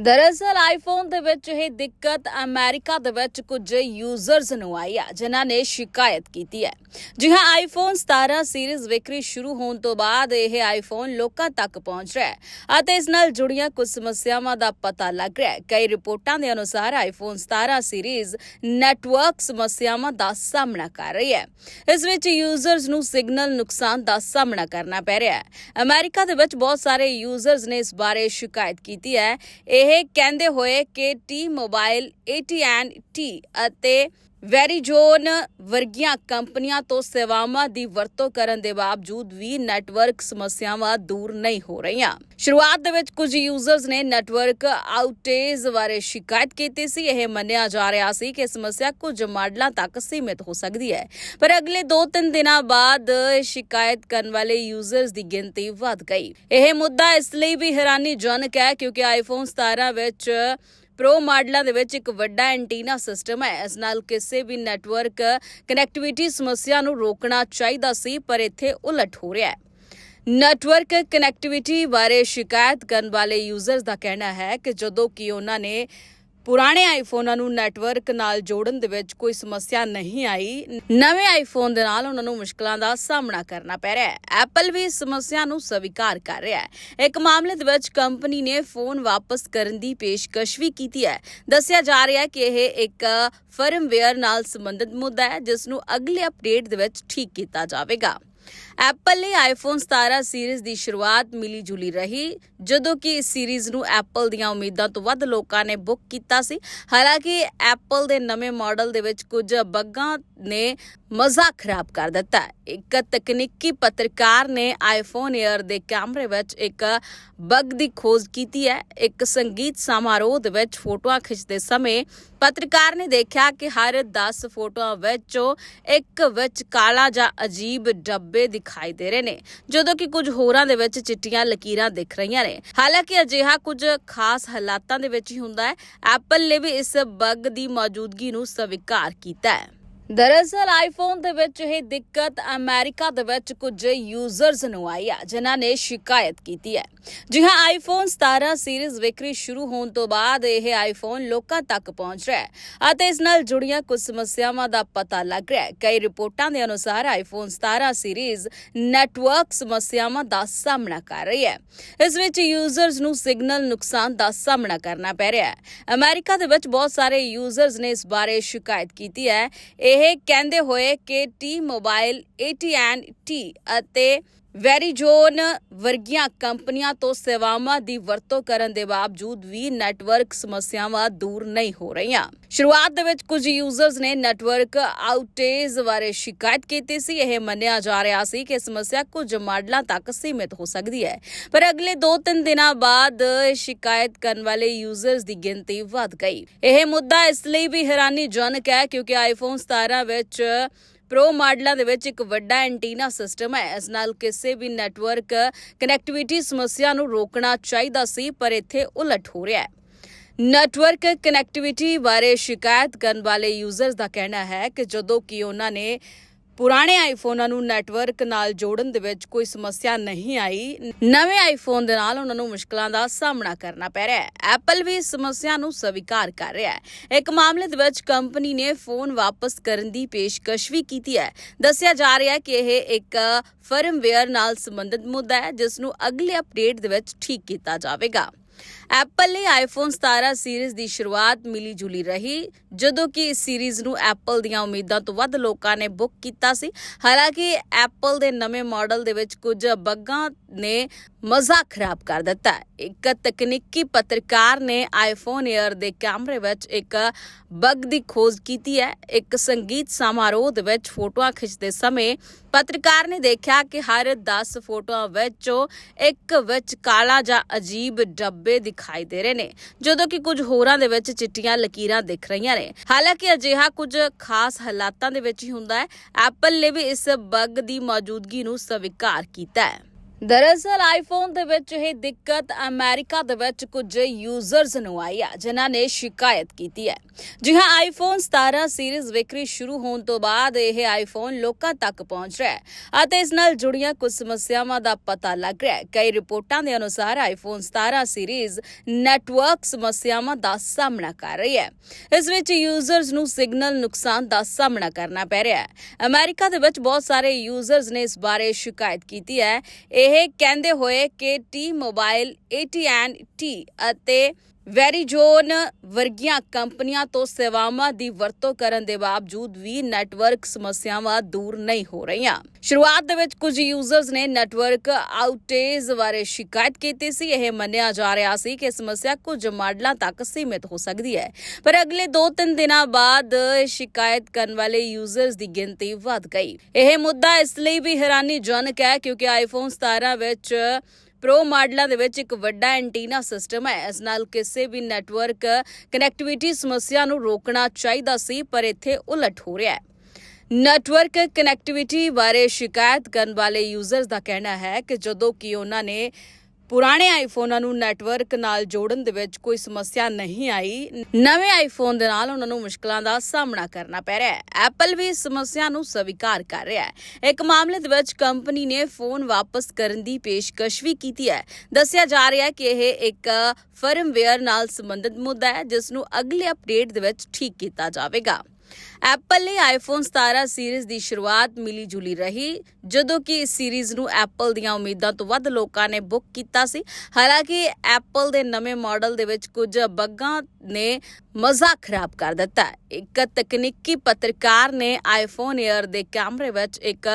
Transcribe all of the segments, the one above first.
ਦਰਅਸਲ ਆਈਫੋਨ ਦੇ ਵਿੱਚ ਇਹ ਦਿੱਕਤ ਅਮਰੀਕਾ ਦੇ ਵਿੱਚ ਕੁਝ ਯੂਜ਼ਰਸ ਨੂੰ ਆਈ ਆ, ਜਿਨ੍ਹਾਂ ਨੇ ਸ਼ਿਕਾਇਤ ਕੀਤੀ ਹੈ। ਜੀ ਹਾਂ ਆਈਫੋਨ 17 ਸੀਰੀਜ਼ ਵਿਕਰੀ ਸ਼ੁਰੂ ਹੋਣ ਤੋਂ ਬਾਅਦ ਇਹ ਆਈਫੋਨ ਲੋਕਾਂ ਤੱਕ ਪਹੁੰਚ ਰਿਹਾ ਹੈ ਅਤੇ ਇਸ ਨਾਲ ਜੁੜੀਆਂ ਕੁਝ ਸਮੱਸਿਆਵਾਂ ਦਾ ਪਤਾ ਲੱਗ ਰਿਹਾ ਹੈ। ਕਈ ਰਿਪੋਰਟਾਂ ਦੇ ਅਨੁਸਾਰ ਆਈਫੋਨ 17 ਸੀਰੀਜ਼ ਨੈਟਵਰਕ ਸਮੱਸਿਆਵਾਂ ਦਾ ਸਾਹਮਣਾ ਕਰ ਰਹੀ ਹੈ। ਇਸ ਵਿੱਚ ਯੂਜ਼ਰਸ ਨੂੰ ਸਿਗਨਲ ਨੁਕਸਾਨ ਦਾ ਸਾਹਮਣਾ ਕਰਨਾ ਪੈ ਰਿਹਾ ਹੈ। ਅਮਰੀਕਾ ਦੇ ਵਿੱਚ ਬਹੁਤ ਸਾਰੇ ਯੂਜ਼ਰਸ ਨੇ ਇਸ ਬਾਰੇ ਸ਼ਿਕਾਇਤ ਕੀਤੀ ਹੈ। ਇਹ ਕਹਿੰਦੇ ਹੋਏ ਕਿ ਟੀ ਮੋਬਾਈਲ AT&T ਅਤੇ ਵੈਰੀਜੋਨ ਵਰਗੀਆਂ ਕੰਪਨੀਆਂ ਤੋਂ ਸੇਵਾਵਾਂ ਦੀ ਵਰਤੋਂ ਕਰਨ ਦੇ ਬਾਵਜੂਦ ਵੀ ਨੈਟਵਰਕ ਸਮੱਸਿਆਵਾਂ ਦੂਰ ਨਹੀਂ ਹੋ ਰਹੀਆਂ। ਸ਼ੁਰੂਆਤ ਦੇ ਵਿੱਚ ਕੁਝ ਯੂਜ਼ਰਸ ਨੇ ਨੈਟਵਰਕ ਆਊਟੇਜ ਬਾਰੇ ਸ਼ਿਕਾਇਤ ਕੀਤੀ ਸੀ। ਇਹ ਮੰਨਿਆ ਜਾ ਰਿਹਾ ਸੀ ਕਿ ਸਮੱਸਿਆ ਕੁਝ ਮਾਡਲਾਂ ਤੱਕ ਸੀਮਿਤ ਹੋ ਸਕਦੀ ਹੈ। ਪਰ ਅਗਲੇ 2-3 ਦਿਨਾਂ ਬਾਅਦ ਸ਼ਿਕਾਇਤ ਕਰਨ ਵਾਲੇ ਯੂਜ਼ਰਸ ਦੀ ਗਿਣਤੀ ਵਧ ਗਈ। ਇਹ ਮੁੱਦਾ ਇਸ ਲਈ ਵੀ ਹੈਰਾਨੀਜਨਕ ਹੈ ਕਿਉਂਕਿ ਆਈਫੋਨ 17 ਵਿੱਚ ਪ੍ਰੋ ਮਾਡਲਾਂ ਦੇ ਵਿੱਚ ਇੱਕ ਵੱਡਾ ਐਂਟੀਨਾ ਸਿਸਟਮ ਹੈ। ਇਸ ਨਾਲ ਕਿਸੇ ਵੀ ਨੈਟਵਰਕ ਕਨੈਕਟੀਵਿਟੀ ਸਮੱਸਿਆ ਨੂੰ ਰੋਕਣਾ ਚਾਹੀਦਾ ਸੀ, ਪਰ ਇੱਥੇ ਉਲਟ ਹੋ ਰਿਹਾ ਹੈ। ਨੈਟਵਰਕ ਕਨੈਕਟੀਵਿਟੀ ਬਾਰੇ ਸ਼ਿਕਾਇਤ ਕਰਨ ਵਾਲੇ ਯੂਜ਼ਰਸ ਦਾ ਕਹਿਣਾ ਹੈ ਕਿ ਜਦੋਂ ਕਿ ਉਹਨਾਂ ਨੇ ਪੁਰਾਣੇ ਆਈਫੋਨਾਂ ਨੂੰ ਨੈਟਵਰਕ ਨਾਲ ਜੋੜਨ ਦੇ ਵਿੱਚ ਕੋਈ ਸਮੱਸਿਆ ਨਹੀਂ ਆਈ। ਨਵੇਂ ਆਈਫੋਨ ਦੇ ਨਾਲ ਉਹਨਾਂ ਨੂੰ ਮੁਸ਼ਕਲਾਂ ਦਾ ਸਾਹਮਣਾ ਕਰਨਾ ਪੈ ਰਿਹਾ ਹੈ। ਐਪਲ ਵੀ ਇਸ ਸਮੱਸਿਆ ਨੂੰ ਸਵੀਕਾਰ ਕਰ ਰਿਹਾ ਹੈ। ਇੱਕ ਮਾਮਲੇ ਦੇ ਵਿੱਚ ਕੰਪਨੀ ਨੇ ਫੋਨ ਵਾਪਸ ਕਰਨ ਦੀ ਪੇਸ਼ਕਸ਼ ਵੀ ਕੀਤੀ ਹੈ। ਦੱਸਿਆ ਜਾ ਰਿਹਾ ਹੈ ਕਿ ਇਹ ਇੱਕ ਫਰਮਵੇਅਰ ਨਾਲ ਸੰਬੰਧਿਤ ਮੁੱਦਾ ਹੈ, ਜਿਸ ਨੂੰ ਅਗਲੇ ਅਪਡੇਟ ਦੇ ਵਿੱਚ ਠੀਕ ਕੀਤਾ ਜਾਵੇਗਾ। ਐਪਲ ਨੇ ਆਈਫੋਨ 17 ਸੀਰੀਜ਼ ਦੀ ਸ਼ੁਰੂਆਤ ਮਿਲੀ ਜੁਲੀ ਰਹੀ, ਜਦੋਂ ਕਿ ਇਸ ਸੀਰੀਜ਼ ਨੂੰ ਐਪਲ ਦੀਆਂ ਉਮੀਦਾਂ ਤੋਂ ਵੱਧ ਲੋਕਾਂ ਨੇ ਬੁੱਕ ਕੀਤਾ ਸੀ। ਹਾਲਾਂਕਿ ਐਪਲ ਦੇ ਨਵੇਂ ਮਾਡਲ ਦੇ ਵਿੱਚ ਕੁਝ ਬੱਗਾਂ ਨੇ ਮਜ਼ਾ ਖਰਾਬ ਕਰ ਦਿੱਤਾ ਹੈ। ਇੱਕ ਤਕਨੀਕੀ ਪੱਤਰਕਾਰ ਨੇ ਆਈਫੋਨ 에ਅਰ ਦੇ ਕੈਮਰੇ ਵਿੱਚ ਇੱਕ ਬੱਗ ਦੀ ਖੋਜ ਕੀਤੀ ਹੈ। ਇੱਕ ਸੰਗੀਤ ਸਮਾਰੋਹ ਦੇ ਵਿੱਚ ਫੋਟੋਆਂ ਖਿੱਚਦੇ ਸਮੇਂ ਪੱਤਰਕਾਰ ਨੇ ਦੇਖਿਆ ਕਿ ਹਰ 10 ਫੋਟੋਆਂ ਵਿੱਚੋਂ ਇੱਕ ਵਿੱਚ ਕਾਲਾ ਜਾਂ ਅਜੀਬ ਡੱਬੇ ਦਿਖਾਈ ਦੇ ਰਹੇ ਨੇ, ਜਦੋਂ ਕਿ ਕੁਝ ਹੋਰਾਂ ਦੇ ਵਿੱਚ ਚਿੱਟੀਆਂ ਲਕੀਰਾਂ ਦਿਖ ਰਹੀਆਂ ਨੇ। ਹਾਲਾਂਕਿ ਅਜਿਹਾ ਕੁਝ ਖਾਸ ਹਾਲਾਤਾਂ ਦੇ ਵਿੱਚ ਹੀ ਹੁੰਦਾ ਹੈ। ਐਪਲ ਨੇ ਵੀ ਇਸ ਬੱਗ ਦੀ ਮੌਜੂਦਗੀ ਨੂੰ ਸਵੀਕਾਰ ਕੀਤਾ ਹੈ। ਦਰਅਸਲ ਆਈਫੋਨ ਦੇ ਵਿੱਚ ਇਹ ਦਿੱਕਤ ਅਮਰੀਕਾ ਦੇ ਵਿੱਚ ਕੁਝ ਯੂਜ਼ਰਸ ਨੂੰ ਆਈ ਹੈ ਜਿਨ੍ਹਾਂ ਨੇ ਸ਼ਿਕਾਇਤ ਕੀਤੀ ਹੈ। ਜੀ ਹਾਂ ਆਈਫੋਨ 17 ਸੀਰੀਜ਼ ਵਿਕਰੀ ਸ਼ੁਰੂ ਹੋਣ ਤੋਂ ਬਾਅਦ ਇਹ ਆਈਫੋਨ ਲੋਕਾਂ ਤੱਕ ਪਹੁੰਚ ਰਿਹਾ ਹੈ ਅਤੇ ਇਸ ਨਾਲ ਜੁੜੀਆਂ ਕੁਝ ਸਮੱਸਿਆਵਾਂ ਦਾ ਪਤਾ ਲੱਗ ਰਿਹਾ ਹੈ। ਕਈ ਰਿਪੋਰਟਾਂ ਦੇ ਅਨੁਸਾਰ ਆਈਫੋਨ 17 ਸੀਰੀਜ਼ ਨੈਟਵਰਕ ਸਮੱਸਿਆਵਾਂ ਦਾ ਸਾਹਮਣਾ ਕਰ ਰਹੀ ਹੈ। ਇਸ ਵਿੱਚ ਯੂਜ਼ਰਸ ਨੂੰ ਸਿਗਨਲ ਨੁਕਸਾਨ ਦਾ ਸਾਹਮਣਾ ਕਰਨਾ ਪੈ ਰਿਹਾ ਹੈ। ਅਮਰੀਕਾ ਦੇ ਵਿੱਚ ਬਹੁਤ ਸਾਰੇ ਯੂਜ਼ਰਸ ਨੇ ਇਸ ਬਾਰੇ ਸ਼ਿਕਾਇਤ ਕੀਤੀ ਹੈ। ਇਹ ਕਹਿੰਦੇ ਹੋਏ ਕਿ ਟੀ ਮੋਬਾਈਲ AT&T ਅਤੇ ਵੈਰੀਜੋਨ ਵਰਗੀਆਂ ਕੰਪਨੀਆਂ ਤੋਂ ਸੇਵਾਵਾਂ ਦੀ ਵਰਤੋਂ ਕਰਨ ਦੇ ਬਾਵਜੂਦ ਵੀ ਨੈਟਵਰਕ ਸਮੱਸਿਆਵਾਂ ਦੂਰ ਨਹੀਂ ਹੋ ਰਹੀਆਂ। ਸ਼ੁਰੂਆਤ ਦੇ ਵਿੱਚ ਕੁਝ ਯੂਜ਼ਰਸ ਨੇ ਨੈਟਵਰਕ ਆਊਟੇਜ ਬਾਰੇ ਸ਼ਿਕਾਇਤ ਕੀਤੀ ਸੀ। ਇਹ ਮੰਨਿਆ ਜਾ ਰਿਹਾ ਸੀ ਕਿ ਸਮੱਸਿਆ ਕੁਝ ਮਾਡਲਾਂ ਤੱਕ ਸੀਮਿਤ ਹੋ ਸਕਦੀ ਹੈ। ਪਰ ਅਗਲੇ 2-3 ਦਿਨਾਂ ਬਾਅਦ ਸ਼ਿਕਾਇਤ ਕਰਨ ਵਾਲੇ ਯੂਜ਼ਰਸ ਦੀ ਗਿਣਤੀ ਵਧ ਗਈ। ਇਹ ਮੁੱਦਾ ਇਸ ਲਈ ਵੀ ਹੈਰਾਨੀਜਨਕ ਹੈ ਕਿਉਂਕਿ ਆਈਫੋਨ 17 ਵਿੱਚ ਪ੍ਰੋ ਮਾਡਲਾਂ ਦੇ ਵਿੱਚ ਇੱਕ ਵੱਡਾ ਐਂਟੀਨਾ ਸਿਸਟਮ ਹੈ। ਇਸ ਨਾਲ ਕਿਸੇ ਵੀ ਨੈਟਵਰਕ ਕਨੈਕਟੀਵਿਟੀ ਸਮੱਸਿਆ ਨੂੰ ਰੋਕਣਾ ਚਾਹੀਦਾ ਸੀ, ਪਰ ਇੱਥੇ ਉਲਟ ਹੋ ਰਿਹਾ ਹੈ। ਨੈਟਵਰਕ ਕਨੈਕਟੀਵਿਟੀ ਬਾਰੇ ਸ਼ਿਕਾਇਤ ਕਰਨ ਵਾਲੇ ਯੂਜ਼ਰਸ ਦਾ ਕਹਿਣਾ ਹੈ ਕਿ ਜਦੋਂ ਕਿ ਉਹਨਾਂ ਨੇ ਪੁਰਾਣੇ ਆਈਫੋਨਾਂ ਨੂੰ ਨੈਟਵਰਕ ਨਾਲ ਜੋੜਨ ਦੇ ਵਿੱਚ ਕੋਈ ਸਮੱਸਿਆ ਨਹੀਂ ਆਈ। ਨਵੇਂ ਆਈਫੋਨ ਦੇ ਨਾਲ ਉਹਨਾਂ ਨੂੰ ਮੁਸ਼ਕਲਾਂ ਦਾ ਸਾਹਮਣਾ ਕਰਨਾ ਪੈ ਰਿਹਾ ਹੈ। ਐਪਲ ਵੀ ਇਸ ਸਮੱਸਿਆ ਨੂੰ ਸਵੀਕਾਰ ਕਰ ਰਿਹਾ ਹੈ। ਇੱਕ ਮਾਮਲੇ ਦੇ ਵਿੱਚ ਕੰਪਨੀ ਨੇ ਫੋਨ ਵਾਪਸ ਕਰਨ ਦੀ ਪੇਸ਼ਕਸ਼ ਵੀ ਕੀਤੀ ਹੈ। ਦੱਸਿਆ ਜਾ ਰਿਹਾ ਹੈ ਕਿ ਇਹ ਇੱਕ ਫਰਮਵੇਅਰ ਨਾਲ ਸੰਬੰਧਿਤ ਮੁੱਦਾ ਹੈ, ਜਿਸ ਨੂੰ ਅਗਲੇ ਅਪਡੇਟ ਦੇ ਵਿੱਚ ਠੀਕ ਕੀਤਾ ਜਾਵੇਗਾ। ਐਪਲ ਲਈ ਆਈਫੋਨ 17 ਸੀਰੀਜ਼ ਦੀ ਸ਼ੁਰੂਆਤ ਮਿਲੀ ਜੁਲੀ ਰਹੀ, ਜਦੋਂ ਕਿ ਇਸ ਸੀਰੀਜ਼ ਨੂੰ ਐਪਲ ਦੀਆਂ ਉਮੀਦਾਂ ਤੋਂ ਵੱਧ ਲੋਕਾਂ ਨੇ ਬੁੱਕ ਕੀਤਾ ਸੀ। ਹਾਲਾਂਕਿ ਐਪਲ ਦੇ ਨਵੇਂ ਮਾਡਲ ਦੇ ਵਿੱਚ ਕੁਝ ਬੱਗਾਂ ਨੇ ਮਜ਼ਾ ਖਰਾਬ ਕਰ ਦਿੱਤਾ। ਇੱਕ ਤਕਨੀਕੀ ਪੱਤਰਕਾਰ ਨੇ ਆਈਫੋਨ 에ਅਰ ਦੇ ਕੈਮਰੇ ਵਿੱਚ ਇੱਕ ਬੱਗ ਦੀ ਖੋਜ ਕੀਤੀ ਹੈ। ਇੱਕ ਸੰਗੀਤ ਸਮਾਰੋਹ ਦੇ ਵਿੱਚ ਫੋਟੋਆਂ ਖਿੱਚਦੇ ਸਮੇਂ ਪੱਤਰਕਾਰ ਨੇ ਦੇਖਿਆ ਕਿ ਹਰ 10 ਫੋਟੋਆਂ ਵਿੱਚੋਂ ਇੱਕ ਵਿੱਚ ਕਾਲਾ ਜਾਂ ਅਜੀਬ ਡੱਬੇ ਦਿਖਾਈ ਦੇ ਰਹੇ ਨੇ, ਜਦੋਂ ਕਿ ਕੁਝ ਹੋਰਾਂ ਦੇ ਵਿੱਚ ਚਿੱਟੀਆਂ ਲਕੀਰਾਂ ਦਿਖ ਰਹੀਆਂ ਨੇ। ਹਾਲਾਂਕਿ ਅਜਿਹਾ ਕੁਝ ਖਾਸ ਹਾਲਾਤਾਂ ਦੇ ਵਿੱਚ ਹੀ ਹੁੰਦਾ ਹੈ। ਐਪਲ ਨੇ ਵੀ ਇਸ ਬੱਗ ਦੀ ਮੌਜੂਦਗੀ ਨੂੰ ਸਵੀਕਾਰ ਕੀਤਾ ਹੈ। ਦਰਅਸਲ ਆਈਫੋਨ ਦੇ ਵਿੱਚ ਇਹ ਦਿੱਕਤ ਅਮਰੀਕਾ ਦੇ ਵਿੱਚ ਕੁਝ ਯੂਜ਼ਰਸ ਨੂੰ ਆਈ ਆ, ਜਿਨ੍ਹਾਂ ਨੇ ਸ਼ਿਕਾਇਤ ਕੀਤੀ ਹੈ। ਜੀ ਹਾਂ ਆਈਫੋਨ 17 ਸੀਰੀਜ਼ ਵਿਕਰੀ ਸ਼ੁਰੂ ਹੋਣ ਤੋਂ ਬਾਅਦ ਇਹ ਆਈਫੋਨ ਲੋਕਾਂ ਤੱਕ ਪਹੁੰਚ ਰਿਹਾ ਹੈ ਅਤੇ ਇਸ ਨਾਲ ਜੁੜੀਆਂ ਕੁਝ ਸਮੱਸਿਆਵਾਂ ਦਾ ਪਤਾ ਲੱਗ ਰਿਹਾ ਹੈ। ਕਈ ਰਿਪੋਰਟਾਂ ਦੇ ਅਨੁਸਾਰ ਆਈਫੋਨ 17 ਸੀਰੀਜ਼ ਨੈਟਵਰਕ ਸਮੱਸਿਆਵਾਂ ਦਾ ਸਾਹਮਣਾ ਕਰ ਰਹੀ ਹੈ। ਇਸ ਵਿੱਚ ਯੂਜ਼ਰਸ ਨੂੰ ਸਿਗਨਲ ਨੁਕਸਾਨ ਦਾ ਸਾਹਮਣਾ ਕਰਨਾ ਪੈ ਰਿਹਾ ਹੈ। ਅਮਰੀਕਾ ਦੇ ਵਿੱਚ ਬਹੁਤ ਸਾਰੇ ਯੂਜ਼ਰਸ ਨੇ ਇਸ ਬਾਰੇ ਸ਼ਿਕਾਇਤ ਕੀਤੀ ਹੈ। ਇਹ ਇਹ ਕਹਿੰਦੇ ਹੋਏ ਕਿ ਟੀ ਮੋਬਾਈਲ AT&T ਅਤੇ ਵੈਰੀਜੋਨ ਵਰਗੀਆਂ ਕੰਪਨੀਆਂ ਤੋਂ ਸੇਵਾਵਾਂ ਦੀ ਵਰਤੋਂ ਕਰਨ ਦੇ ਬਾਵਜੂਦ ਵੀ ਨੈਟਵਰਕ ਸਮੱਸਿਆਵਾਂ ਦੂਰ ਨਹੀਂ ਹੋ ਰਹੀਆਂ। ਸ਼ੁਰੂਆਤ ਦੇ ਵਿੱਚ ਕੁਝ ਯੂਜ਼ਰਸ ਨੇ ਨੈਟਵਰਕ ਆਊਟੇਜ ਬਾਰੇ ਸ਼ਿਕਾਇਤ ਕੀਤੀ ਸੀ। ਇਹ ਮੰਨਿਆ ਜਾ ਰਿਹਾ ਸੀ ਕਿ ਸਮੱਸਿਆ ਕੁਝ ਮਾਡਲਾਂ ਤੱਕ ਸੀਮਿਤ ਹੋ ਸਕਦੀ ਹੈ। ਪਰ ਅਗਲੇ 2-3 ਦਿਨਾਂ ਬਾਅਦ ਸ਼ਿਕਾਇਤ ਕਰਨ ਵਾਲੇ ਯੂਜ਼ਰਸ ਦੀ ਗਿਣਤੀ ਵਧ ਗਈ। ਇਹ ਮੁੱਦਾ ਇਸ ਲਈ ਵੀ ਹੈਰਾਨੀਜਨਕ ਹੈ ਕਿਉਂਕਿ ਆਈਫੋਨ 17 ਵਿੱਚ ਪ੍ਰੋ ਮਾਡਲਾਂ ਦੇ ਵਿੱਚ ਇੱਕ ਵੱਡਾ ਐਂਟੀਨਾ ਸਿਸਟਮ ਹੈ। ਇਸ ਨਾਲ ਕਿਸੇ ਵੀ ਨੈਟਵਰਕ ਕਨੈਕਟੀਵਿਟੀ ਸਮੱਸਿਆ ਨੂੰ ਰੋਕਣਾ ਚਾਹੀਦਾ ਸੀ, ਪਰ ਇੱਥੇ ਉਲਟ ਹੋ ਰਿਹਾ ਹੈ। ਨੈਟਵਰਕ ਕਨੈਕਟੀਵਿਟੀ ਬਾਰੇ ਸ਼ਿਕਾਇਤ ਕਰਨ ਵਾਲੇ ਯੂਜ਼ਰਸ ਦਾ ਕਹਿਣਾ ਹੈ ਕਿ ਜਦੋਂ ਕਿ ਉਹਨਾਂ ਨੇ ਪੁਰਾਣੇ ਆਈਫੋਨਾਂ ਨੂੰ ਨੈਟਵਰਕ ਨਾਲ ਜੋੜਨ ਦੇ ਵਿੱਚ ਕੋਈ ਸਮੱਸਿਆ ਨਹੀਂ ਆਈ। ਨਵੇਂ ਆਈਫੋਨ ਦੇ ਨਾਲ ਉਹਨਾਂ ਨੂੰ ਮੁਸ਼ਕਲਾਂ ਦਾ ਸਾਹਮਣਾ ਕਰਨਾ ਪੈ ਰਿਹਾ ਹੈ। ਐਪਲ ਵੀ ਇਸ ਸਮੱਸਿਆ ਨੂੰ ਸਵੀਕਾਰ ਕਰ ਰਿਹਾ ਹੈ। ਇੱਕ ਮਾਮਲੇ ਦੇ ਵਿੱਚ ਕੰਪਨੀ ਨੇ ਫੋਨ ਵਾਪਸ ਕਰਨ ਦੀ ਪੇਸ਼ਕਸ਼ ਵੀ ਕੀਤੀ ਹੈ। ਦੱਸਿਆ ਜਾ ਰਿਹਾ ਹੈ ਕਿ ਇਹ ਇੱਕ ਫਰਮਵੇਅਰ ਨਾਲ ਸੰਬੰਧਿਤ ਮੁੱਦਾ ਹੈ, ਜਿਸ ਨੂੰ ਅਗਲੇ ਅਪਡੇਟ ਦੇ ਵਿੱਚ ਠੀਕ ਕੀਤਾ ਜਾਵੇਗਾ। ਐਪਲ ਲਈ ਆਈਫੋਨ 17 ਸੀਰੀਜ਼ ਦੀ ਸ਼ੁਰੂਆਤ ਮਿਲੀ ਜੁਲੀ ਰਹੀ, ਜਦੋਂ ਕਿ ਇਸ ਸੀਰੀਜ਼ ਨੂੰ ਐਪਲ ਦੀਆਂ ਉਮੀਦਾਂ ਤੋਂ ਵੱਧ ਲੋਕਾਂ ਨੇ ਬੁੱਕ ਕੀਤਾ ਸੀ। ਹਾਲਾਂਕਿ ਐਪਲ ਦੇ ਨਵੇਂ ਮਾਡਲ ਦੇ ਵਿੱਚ ਕੁਝ ਬੱਗਾਂ ਨੇ ਮਜ਼ਾ ਖਰਾਬ ਕਰ ਦਿੱਤਾ। ਇੱਕ ਤਕਨੀਕੀ ਪੱਤਰਕਾਰ ਨੇ ਆਈਫੋਨ 에ਅਰ ਦੇ ਕੈਮਰੇ ਵਿੱਚ ਇੱਕ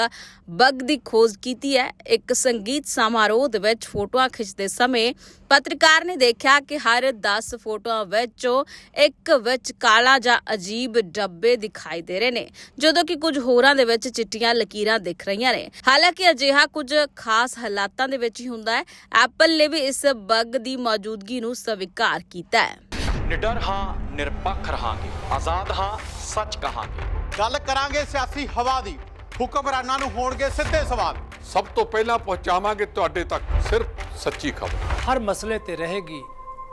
ਬੱਗ ਦੀ ਖੋਜ ਕੀਤੀ ਹੈ। ਇੱਕ ਸੰਗੀਤ ਸਮਾਰੋਹ ਦੇ ਵਿੱਚ ਫੋਟੋਆਂ ਖਿੱਚਦੇ ਸਮੇਂ ਪੱਤਰਕਾਰ ਨੇ ਦੇਖਿਆ ਕਿ ਹਰ 10 ਫੋਟੋਆਂ ਵਿੱਚੋਂ ਇੱਕ ਵਿੱਚ ਕਾਲਾ ਜਾਂ ਅਜੀਬ ਡੱਬੇ ਦਿਖਾਈ ਦੇ ਰਹੇ ਨੇ ਜਦੋਂ ਕਿ ਕੁਝ ਹੋਰਾਂ ਦੇ ਵਿੱਚ ਚਿੱਟੀਆਂ ਲਕੀਰਾਂ ਦਿਖ ਰਹੀਆਂ ਨੇ। ਹਾਲਾਂਕਿ ਅਜਿਹਾ ਕੁਝ ਖਾਸ ਹਾਲਾਤਾਂ ਦੇ ਵਿੱਚ ਹੀ ਹੁੰਦਾ ਹੈ। ਐਪਲ ਨੇ ਵੀ ਇਸ ਬੱਗ ਦੀ ਮੌਜੂਦਗੀ ਨੂੰ ਸਵੀਕਾਰ ਕੀਤਾ ਹੈ। ਨਿਡਰ ਹਾਂ ਨਿਰਪੱਖ ਰਹਾਂਗੇ। ਆਜ਼ਾਦ ਹਾਂ ਸੱਚ ਕਹਾਂਗੇ। ਗੱਲ ਕਰਾਂਗੇ ਸਿਆਸੀ ਹਵਾ ਦੀ। ਹੁਕਮਰਾਨਾਂ ਨੂੰ ਹੋਣਗੇ ਸਿੱਧੇ ਸਵਾਲ। ਸਭ ਤੋਂ ਪਹਿਲਾਂ ਪਹੁੰਚਾਵਾਂਗੇ ਤੁਹਾਡੇ ਤੱਕ ਸਿਰਫ ਸੱਚੀ ਖਬਰ। ਹਰ ਮਸਲੇ ਤੇ ਰਹੇਗੀ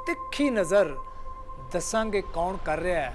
ਤਿੱਖੀ ਨਜ਼ਰ। ਦੱਸਾਂਗੇ ਕੌਣ ਕਰ ਰਿਹਾ ਹੈ।